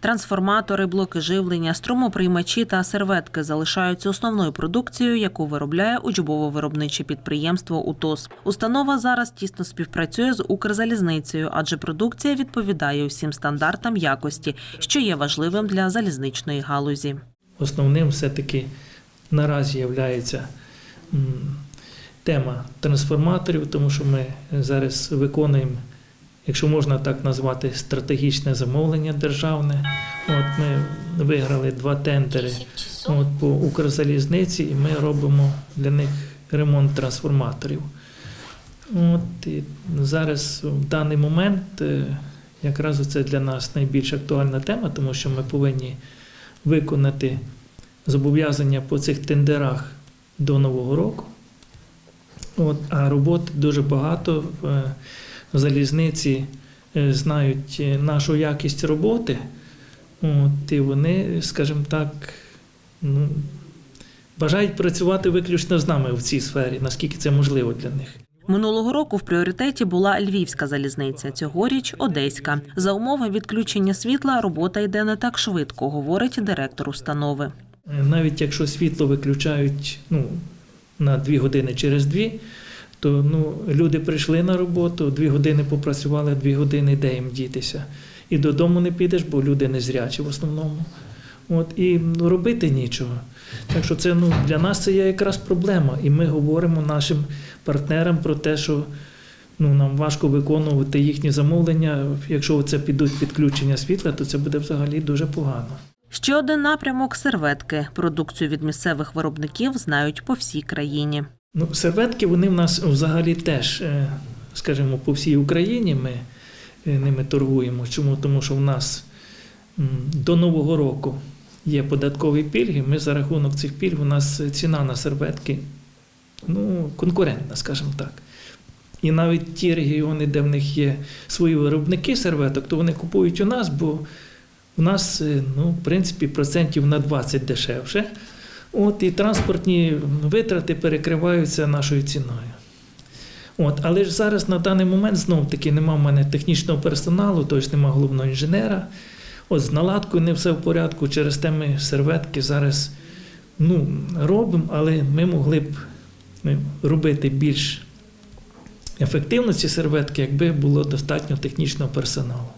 Трансформатори, блоки живлення, струмоприймачі та серветки залишаються основною продукцією, яку виробляє учбово-виробниче підприємство УТОС. Установа зараз тісно співпрацює з Укрзалізницею, адже продукція відповідає усім стандартам якості, що є важливим для залізничної галузі. Основним все-таки наразі є тема трансформаторів, тому що ми зараз виконуємо, якщо можна так назвати, стратегічне замовлення державне. От ми виграли два тендери от, по Укрзалізниці, і ми робимо для них ремонт трансформаторів. От, і зараз в даний момент е, якраз це для нас найбільш актуальна тема, тому що ми повинні виконати зобов'язання по цих тендерах до Нового року. От, а роботи дуже багато. В залізниці е, знають е, нашу якість роботи. От, і вони, скажімо так, ну, бажають працювати виключно з нами в цій сфері, наскільки це можливо для них. Минулого року в пріоритеті була львівська залізниця, цьогоріч одеська. За умови відключення світла робота йде не так швидко, говорить директор установи. Е, Навіть якщо світло виключають ну, на дві години через дві, то ну, люди прийшли на роботу, дві години попрацювали, дві години де їм дітися. І додому не підеш, бо люди не зрячі в основному. От, і ну, робити нічого. Так що це ну, для нас це є якраз проблема. І ми говоримо нашим партнерам про те, що ну, нам важко виконувати їхні замовлення. Якщо це підуть підключення світла, то це буде взагалі дуже погано. Ще один напрямок серветки. Продукцію від місцевих виробників знають по всій країні. Ну, серветки вони в нас взагалі теж, е, скажімо, по всій Україні ми е, ними торгуємо. Чому? Тому що в нас до Нового року є податкові пільги. Ми за рахунок цих пільг у нас ціна на серветки ну, конкурентна, скажімо так. І навіть ті регіони, де в них є свої виробники серветок, то вони купують у нас, бо у нас, е, ну, в принципі, процентів на 20 дешевше. От і транспортні витрати перекриваються нашою ціною. От, але ж зараз на даний момент знов таки нема в мене технічного персоналу, тобто нема головного інженера. От з наладкою не все в порядку. Через те ми серветки зараз ну, робимо, але ми могли б робити більш ефективно ці серветки, якби було достатньо технічного персоналу.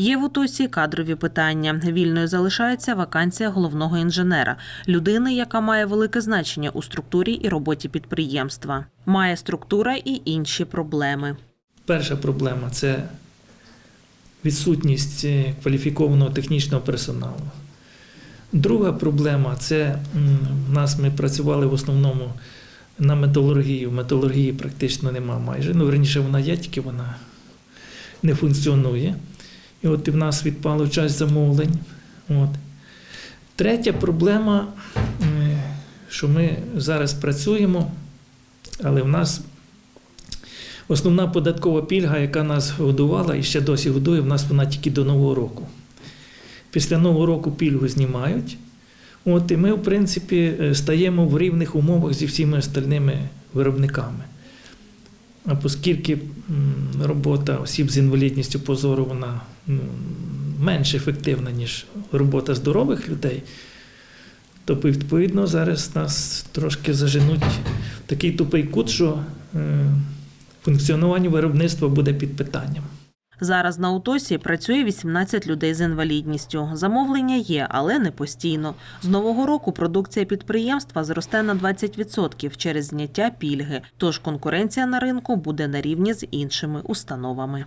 Є в УТОСі кадрові питання. Вільною залишається вакансія головного інженера, людини, яка має велике значення у структурі і роботі підприємства. Має структура і інші проблеми. Перша проблема це відсутність е, кваліфікованого технічного персоналу. Друга проблема це в нас ми працювали в основному на металургії. В металургії практично нема майже. Ну, верніше, вона є, тільки вона не функціонує. І от і в нас відпало часть замовлень. От. Третя проблема, що ми зараз працюємо, але в нас основна податкова пільга, яка нас годувала і ще досі годує, в нас вона тільки до Нового року. Після Нового року пільгу знімають. От, і ми, в принципі, е, стаємо в рівних умовах зі всіма остальними виробниками. А оскільки робота осіб з інвалідністю по зору вона менш ефективна, ніж робота здорових людей, то відповідно зараз нас трошки заженуть в такий тупий кут, що е, функціонування виробництва буде під питанням. Зараз на УТОСі працює 18 людей з інвалідністю. Замовлення є, але не постійно. З нового року продукція підприємства зросте на 20% через зняття пільги. Тож конкуренція на ринку буде на рівні з іншими установами.